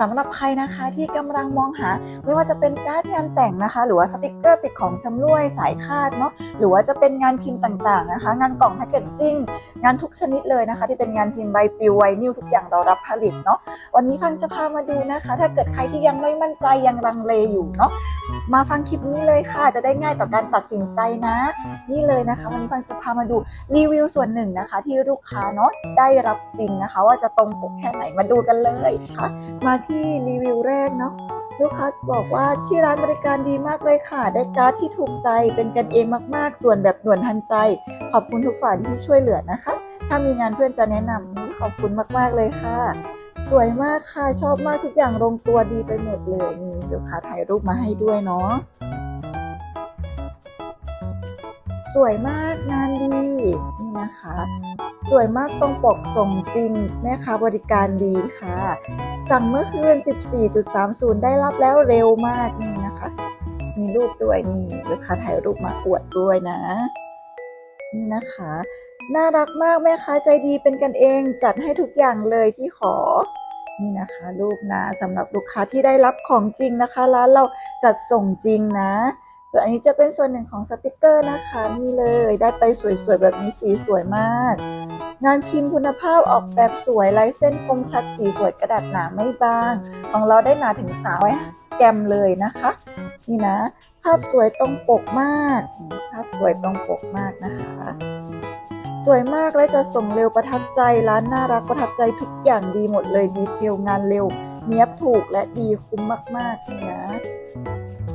สำหรับใครนะคะที่กำลังมองหา ไม่ว่าจะเป็นการ์ดงานแต่งนะคะ หรือว่าสติกเกอร์ติดของชำร่วยสายคาดเนาะหรือว่าจะเป็นงานพิมพ์ต่างๆนะคะ งานกล่องแพคเกจจิ้งงานทุกชนิดเลยนะคะ ที่เป็นงานพิมพ์ใบปลิวไวนิลทุกอย่างเรารับผลิตเนาะวันนี้ฟังจะพามาดูนะคะ ถ้าเกิดใครที่ยังไม่มั่นใจยังลังเลอยู่เนาะมาฟังคลิปนี้เลยค่ะ จะได้ง่ายต่อการตัดสินใจนะ นี่เลยนะคะวันนี้ฟังจะพามาดูรีวิวส่วนหนึ่งนะคะ ที่ลูกค้าเนาะได้รับจริงนะคะ ว่าจะตรงปกแค่ไหนมาดูกันเลยค่ะมาที่รีวิวแรกเนาะลูกค้าบอกว่าที่ร้านบริการดีมากเลยค่ะ ได้การ์ดที่ถูกใจเป็นกันเองมากๆส่วนแบบด่วนทันใจ ขอบคุณทุกฝ่ายที่ช่วยเหลือนะคะ ถ้ามีงานเพื่อนจะแนะนำขอบคุณมากๆเลยค่ะ สวยมากค่ะชอบมากทุกอย่างลงตัวดีไปหมดเลยนี่ลูกค้าถ่ายรูปมาให้ด้วยเนาะสวยมากงานดี นะคะ สวยมากตรงปกส่งจริงแม่ค้าบริการดีค่ะ สั่งเมื่อคืน 14.30 ได้รับแล้วเร็วมากนี่นะคะ มีรูปด้วยนี่ลูกค้าถ่ายรูปมาอวดด้วยนะ นี่นะคะ น่ารักมากแม่ค้าใจดีเป็นกันเองจัดให้ทุกอย่างเลยที่ขอนี่นะคะรูปนะสำหรับลูกค้าที่ได้รับของจริงนะคะร้านเราจัดส่งจริงนะ ส่วนอันนี้จะเป็นส่วนหนึ่งของสติกเกอร์นะคะนี่เลยได้ไปสวยๆ แบบนี้สีสวยมาก งานพิมพ์คุณภาพออกแบบสวยลายเส้นคมชัดสีสวยกระดาษหนาไม่บาง ของเราได้หนาถึงสาวแกมเลยนะคะ นี่นะ ภาพสวยตรงปกมาก ภาพสวยตรงปกมากนะคะสวยมากและจะส่งเร็วประทับใจร้านน่ารักประทับใจทุกอย่างดีหมดเลยดีเทลงานเร็ว เนี้ยบถูกและดีคุ้มมากๆเลยนะ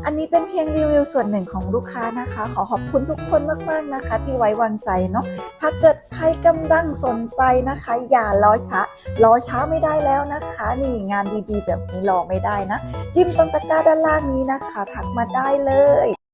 อันนี้เป็นเพียงรีวิวส่วนหนึ่งของลูกค้านะคะ ขอขอบคุณทุกคนมากๆนะคะ ที่ไว้วางใจเนาะ ถ้าเกิดใครกำลังสนใจนะคะ อย่ารอช้ารอช้าไม่ได้แล้วนะคะ นี่งานดีๆ แบบนี้รอไม่ได้นะ จิ้มตรงตะกร้าด้านล่างนี้นะคะ ทักมาได้เลย